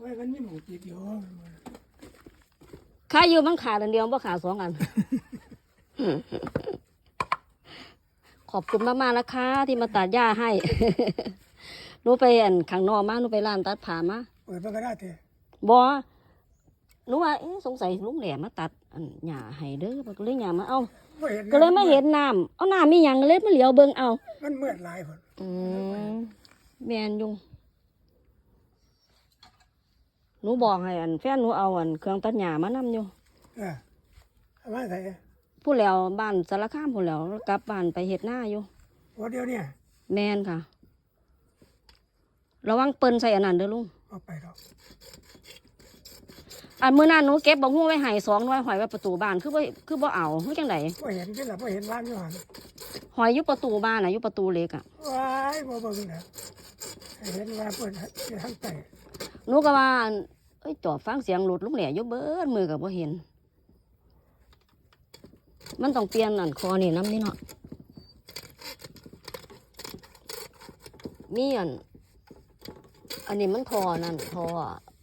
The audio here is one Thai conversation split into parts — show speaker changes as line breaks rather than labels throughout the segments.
ไว้มันมีหมูติดอยู่
ค่าอยู่มันขาดอันเดียวบ่ขาดสองอัน ขอบคุณมากๆนะคะที่มาตัดหญ้าให้ หนูไปอันข้างนอกมาหนูไปร้านตัดผ้ามา
เปิดมันก็ได้เถอะ
บอหนูว่าเอ๊ะสงสัยลุงแหลมมาตัดอันหญ้าให้เด้อก็เลยหญ้ามาเอา
บ่ห็น
ก็เลยไม่เห็นน้ำเอาน้ำมีหยังเลยมาเหลียวเบิ่งเอา
มันเมื่อหลายคน
อืมแมนอยุง หนูบอกให้อันแฟนหนูเอาอันเครื่องตัดหญ้ามานํอยู่
เออเอามาใส่
ผู้แล้วบ้านสารคามผู้แล้วกลับบ้านไปเฮ็ดหน้าอยู่
หัวเดียวเนี่ย
แมนค่ะ ระวังเปิ้นใส่อันนั้นเด้อลุง
เอาไปดอก
อันมื้อนั้นหนูเก็บบักฮู้ไว้ให้สองหน่วยหอยไว้ประตูบ้านคือบ่คือบ่เอาคือจังได
บ่เห็นที่ละบ่เห็นร้านอยู่หัน
หอยอยู่ประตูบ้านน่ะอยู่ประตูเหล็กอะ
ว้ายบ่เบิ่งนะให้เห็นว่าเปิดที่ทางใต้
ห นูก็ว่าอันเอ้ยจอบฟังเสียงรถลุงแหล่อยู่เบิดมือก็บ่เห็น มันต้องเปลี่ยนอันคอนี่น้ำนี่เนาะมีอัน อันนี้มันทอนั่นทอ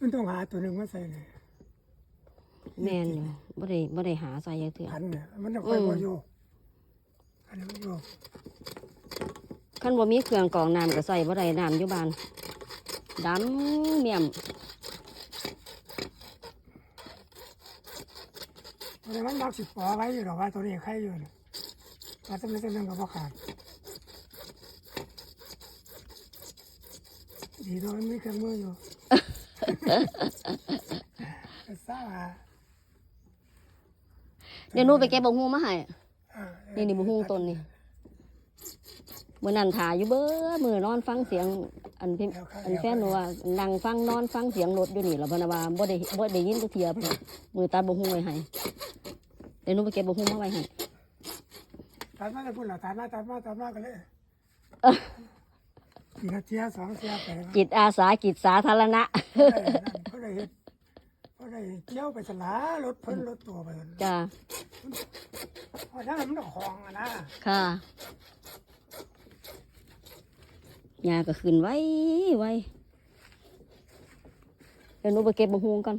มันต้องหาตัวหนึงมาใส่เลย
แม่นอยู่บ่ได้บ่ได้หาใส่จักเทื่อ
พันเนี่ยมันต้องค่อย
อืม
บ่อยู่อันนี้มันอยู่
คันบ่มีเครื่องกรองน้ำก็ใส่บ่ได้น้ำอยู่บ้าน ดำเมี่ยม
เพราะฉะนั้นมักสิปอไว้อยู่ดอกว่าตัวนี้ใครอยู่เนี่ยว่าจะไม่จะนึงก็บ่ขาดดีตัวมันมีเครื่องมืออยู่ซ่า
เดี๋ยวหนูไปเก็บบักฮู้มาให้
อ่า
นี่นี่บักฮู้ต้นนี่ มื้อนั้นถ่ายอยู่เบิดมื้อนอนฟังเสียงอันพี่อันแฟนหนูว่านั่งฟังนอนฟังเสียงรถอยู่นี่แล้วเพนน่ะว่าบ่ได้บ่ได้ยินจักเทียบมือตัดบักฮู้ไว้ให้เดี๋ยวหนูไปเก็บบักฮู้มาไว้ให้
ตัดมาจะพูดหรอตัดมาตัดมาตัดมากันเลยทีละเทียสองเทียไปนะ
จิตอาสาจิตสาธารณะ
เขาได้เห็นเขาได้เกี่ยวไปสลารถเพิ่นรถตัวไป
จ้า
เพราะฉะนั้นมันต้องของอะนะ
ค่ะ ยาก็ขึ้นไว้ไว้เดี๋ยวหนูไปเก็บบะฮวงกัน